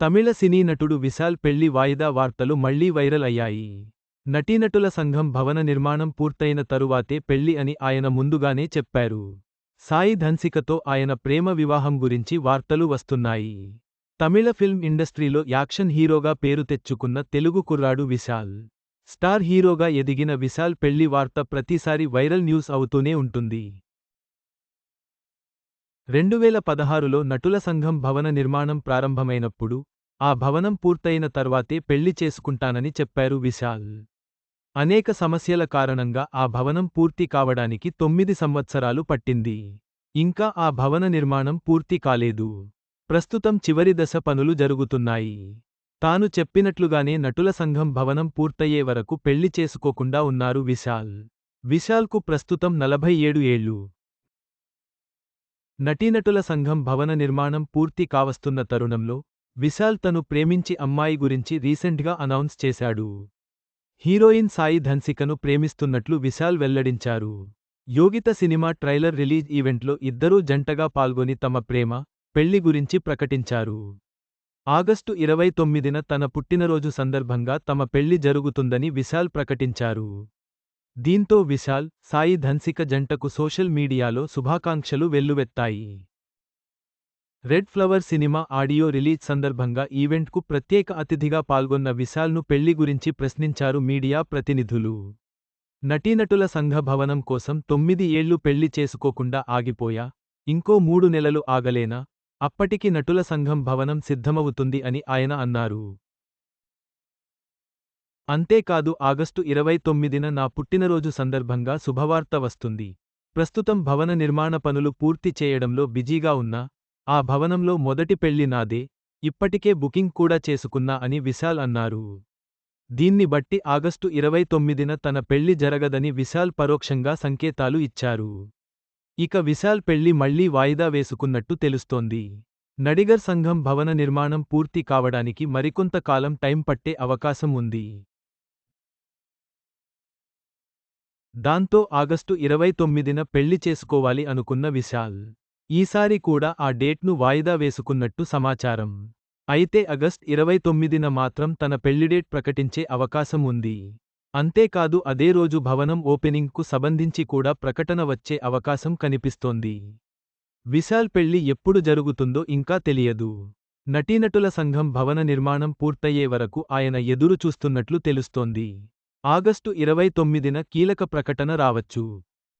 తమిళ సినీ నటుడు విశాల్ పెళ్ళి వాయిదా వార్తలు మళ్ళీ వైరల్ అయ్యాయి. నటీనటుల సంఘం భవన నిర్మాణం పూర్తయిన తరువాతే పెళ్ళి అని ఆయన ముందుగానే చెప్పారు. సాయి ధన్సికతో ఆయన ప్రేమ వివాహం గురించి వార్తలు వస్తున్నాయి. తమిళ ఫిల్మ్ ఇండస్ట్రీలో యాక్షన్ హీరోగా పేరు తెచ్చుకున్న తెలుగు కుర్రాడు విశాల్. స్టార్ హీరోగా ఎదిగిన విశాల్ పెళ్ళి వార్త ప్రతిసారి వైరల్ న్యూస్ అవుతూనే ఉంటుంది. రెండువేల పదహారులో నటుల సంఘం భవన నిర్మాణం ప్రారంభమైనప్పుడు ఆ భవనం పూర్తయిన తర్వాతే పెళ్ళి చేసుకుంటానని చెప్పారు విశాల్. అనేక సమస్యల కారణంగా ఆ భవనం పూర్తి కావడానికి తొమ్మిది సంవత్సరాలు పట్టింది. ఇంకా ఆ భవన నిర్మాణం పూర్తి కాలేదు. ప్రస్తుతం చివరి దశ పనులు జరుగుతున్నాయి. తాను చెప్పినట్లుగానే నటుల సంఘం భవనం పూర్తయ్యే వరకు పెళ్ళి చేసుకోకుండా ఉన్నారు విశాల్. విశాల్కు ప్రస్తుతం నలభై ఏడు ఏళ్ళు నటీనటుల సంఘం భవన నిర్మాణం పూర్తి కావస్తున్న తరుణంలో విశాల్ తను ప్రేమించి అమ్మాయి గురించి రీసెంట్గా అనౌన్స్ చేశాడు. హీరోయిన్ సాయి ధన్సికను ప్రేమిస్తున్నట్లు విశాల్ వెల్లడించారు. యోగిత సినిమా ట్రైలర్ రిలీజ్ ఈవెంట్లో ఇద్దరూ జంటగా పాల్గొని తమ ప్రేమ పెళ్ళి గురించి ప్రకటించారు. ఆగస్టు ఇరవై తొమ్మిదిన తన పుట్టినరోజు సందర్భంగా తమ పెళ్ళి జరుగుతుందని విశాల్ ప్రకటించారు. దీంతో విశాల్ సాయి ధన్సిక జంటకు సోషల్ మీడియాలో శుభాకాంక్షలు వెల్లువెత్తాయి. Red Flower cinema audio release సందర్భంగా ఈవెంట్కు ప్రత్యేక అతిథిగా పాల్గొన్న విశాల్ను పెళ్ళి గురించి ప్రశ్నించారు మీడియా ప్రతినిధులు. నటీనటుల సంఘ భవనం కోసం తొమ్మిది ఏళ్ళు పెళ్ళి చేసుకోకుండా ఆగిపోయా? ఇంకో మూడు నెలలు ఆగలేనా? అప్పటికి నటుల సంఘం భవనం సిద్ధమవుతుంది అని ఆయన అన్నారు. అంతేకాదు ఆగస్టు ఇరవై తొమ్మిదిన నా పుట్టినరోజు సందర్భంగా శుభవార్త వస్తుంది. ప్రస్తుతం భవన నిర్మాణ పనులు పూర్తి చేయడంలో బిజీగా ఉన్నా ఆ భవనంలో మొదటి పెళ్ళి నాదే ఇప్పటికే బుకింగ్ కూడా చేసుకున్నా అని విశాల్ అన్నారు. దీన్ని బట్టి ఆగస్టు ఇరవై తొమ్మిదిన తన పెళ్ళి జరగదని విశాల్ పరోక్షంగా సంకేతాలు ఇచ్చారు. ఇక విశాల్ పెళ్ళి మళ్ళీ వాయిదా వేసుకున్నట్టు తెలుస్తోంది. నడిగర్ సంఘం భవన నిర్మాణం పూర్తి కావడానికి మరికొంత కాలం టైం పట్టే అవకాశం ఉంది. దాంతో ఆగస్టు ఇరవై తొమ్మిదిన పెళ్ళి చేసుకోవాలి అనుకున్న విశాల్ ఈసారి కూడా ఆ డేట్ను వాయిదా వేసుకున్నట్టు సమాచారం. అయితే అగస్ట్ ఇరవై తొమ్మిదిన మాత్రం తన పెళ్ళిడేట్ ప్రకటించే అవకాశం ఉంది. అంతేకాదు అదే రోజు భవనం ఓపెనింగ్కు సంబంధించి కూడా ప్రకటన వచ్చే అవకాశం కనిపిస్తోంది. విశాల్ పెళ్ళి ఎప్పుడు జరుగుతుందో ఇంకా తెలియదు. నటీనటుల సంఘం భవన నిర్మాణం పూర్తయ్యే వరకు ఆయన ఎదురు చూస్తున్నట్లు తెలుస్తోంది. ఆగస్టు ఇరవై తొమ్మిదిన కీలక ప్రకటన రావచ్చు.